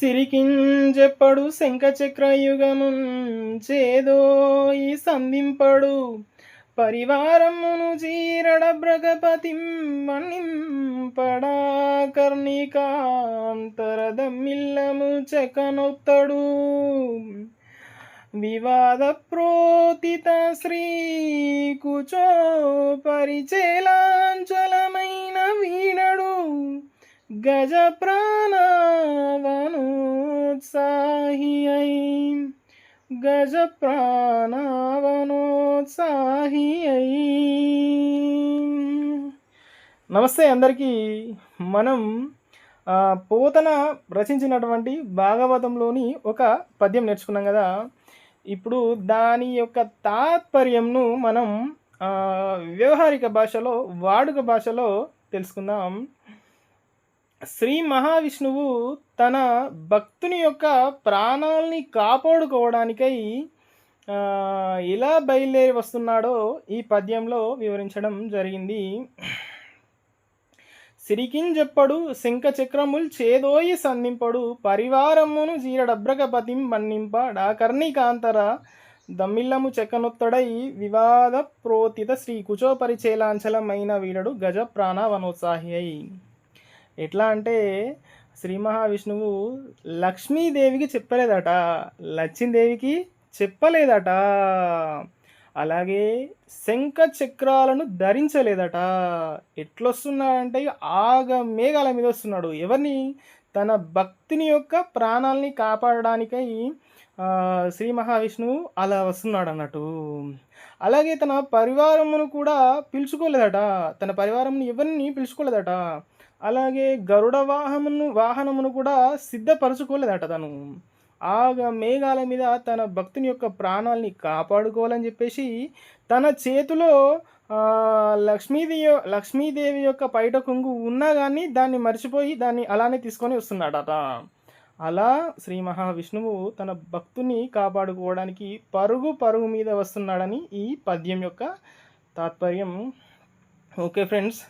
సిరికింజెప్పడు శంఖచక్రయుగమున్ చేదో ఈ సంధింపడు. పరివారమును జీరడ బ్రగపతిం మణింపడా కర్ణికాంతరదమ్మిల్లము చకనొత్తడు. వివాద ప్రోతిత శ్రీ కుచో పరిచేలాంచలమైన వీణడు. గజ ప్రాణ అయి గజ ప్రాణవనోత్సాహి అయి నమస్తే అందరికీ. మనం పోతన రచించినటువంటి భాగవతంలోని ఒక పద్యం నేర్చుకున్నాం కదా. ఇప్పుడు దాని యొక్క తాత్పర్యంను మనం వ్యవహారిక భాషలో వాడుక భాషలో తెలుసుకుందాం. శ్రీ మహావిష్ణువు తన భక్తుని యొక్క ప్రాణాలని కాపాడుకోవడానికై ఇలా ఎలా బయలుదేరి వస్తున్నాడో ఈ పద్యంలో వివరించడం జరిగింది. సిరికింజెప్పడు శంఖ చక్రముల్ చేదోయి సంధింపడు పరివారమును జీరడబ్రగపతిం మన్నింప డాకర్ణికాంతర దమ్మిల్లము చెక్కనొత్తడై వివాద ప్రోతిత శ్రీ కుచోపరిచేలాంచలమైన వీరుడు వీడడు గజ ప్రాణ వనోత్సాహి అయి ఎట్లా అంటే శ్రీ మహావిష్ణువు లక్ష్మీదేవికి చెప్పలేదట లక్ష్మీదేవికి చెప్పలేదట. అలాగే శంఖ చక్రాలను ధరించలేదట. ఎట్లొస్తున్నాడంటే ఆగ మేఘాల మీద వస్తున్నాడు. ఎవరిని? తన భక్తిని యొక్క ప్రాణాలని కాపాడడానికై శ్రీ మహావిష్ణువు అలా వస్తున్నాడు అన్నట్టు అలాగే తన పరివారమును కూడా పిలుచుకోలేదట. తన పరివారంని ఎవరిని పిలుచుకోలేదట? అలాగే గరుడ వాహనమును వాహనమును కూడా సిద్ధపరచుకోలేదట తను. ఆగ మేఘాల మీద తన భక్తుని యొక్క ప్రాణాలని కాపాడుకోవాలని చెప్పేసి తన చేతిలో లక్ష్మీదేవి లక్ష్మీదేవి యొక్క పైట కొంగు ఉన్నా కానీ దాన్ని మర్చిపోయి దాన్ని అలానే తీసుకొని వస్తున్నాడట. అలా శ్రీ మహావిష్ణువు తన భక్తుని కాపాడుకోవడానికి పరుగు పరుగు మీద వస్తున్నాడని ఈ పద్యం యొక్క తాత్పర్యం. ఓకే ఫ్రెండ్స్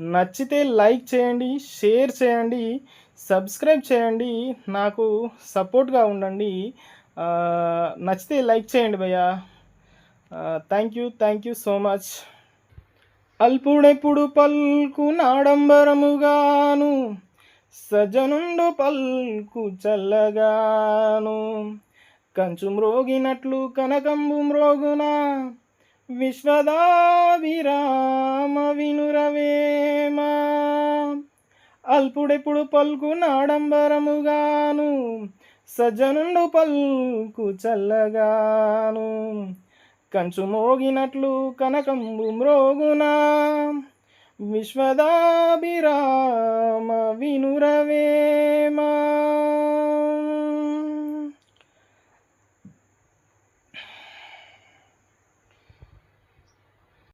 నచ్చితే లైక్ చేయండి షేర్ చేయండి సబ్స్క్రైబ్ చేయండి నాకు సపోర్ట్గా ఉండండి. నచ్చితే లైక్ చేయండి భయ్యా. Thank you thank you so much. అల్పుడెప్పుడు పల్కు నాడంబరముగాను సజనుండు పల్కు చల్లగాను. కంచు మ్రోగినట్లు కనకంబు మ్రోగునా విశ్వదాభిరామ వినురవేమా అల్పుడెప్పుడు పల్కు నాడంబరముగాను సజ్జనుండు పల్కు చల్లగాను. కంచు మోగినట్లు కనకంబు మ్రోగునా? విశ్వదాభిరామ వినురవేమా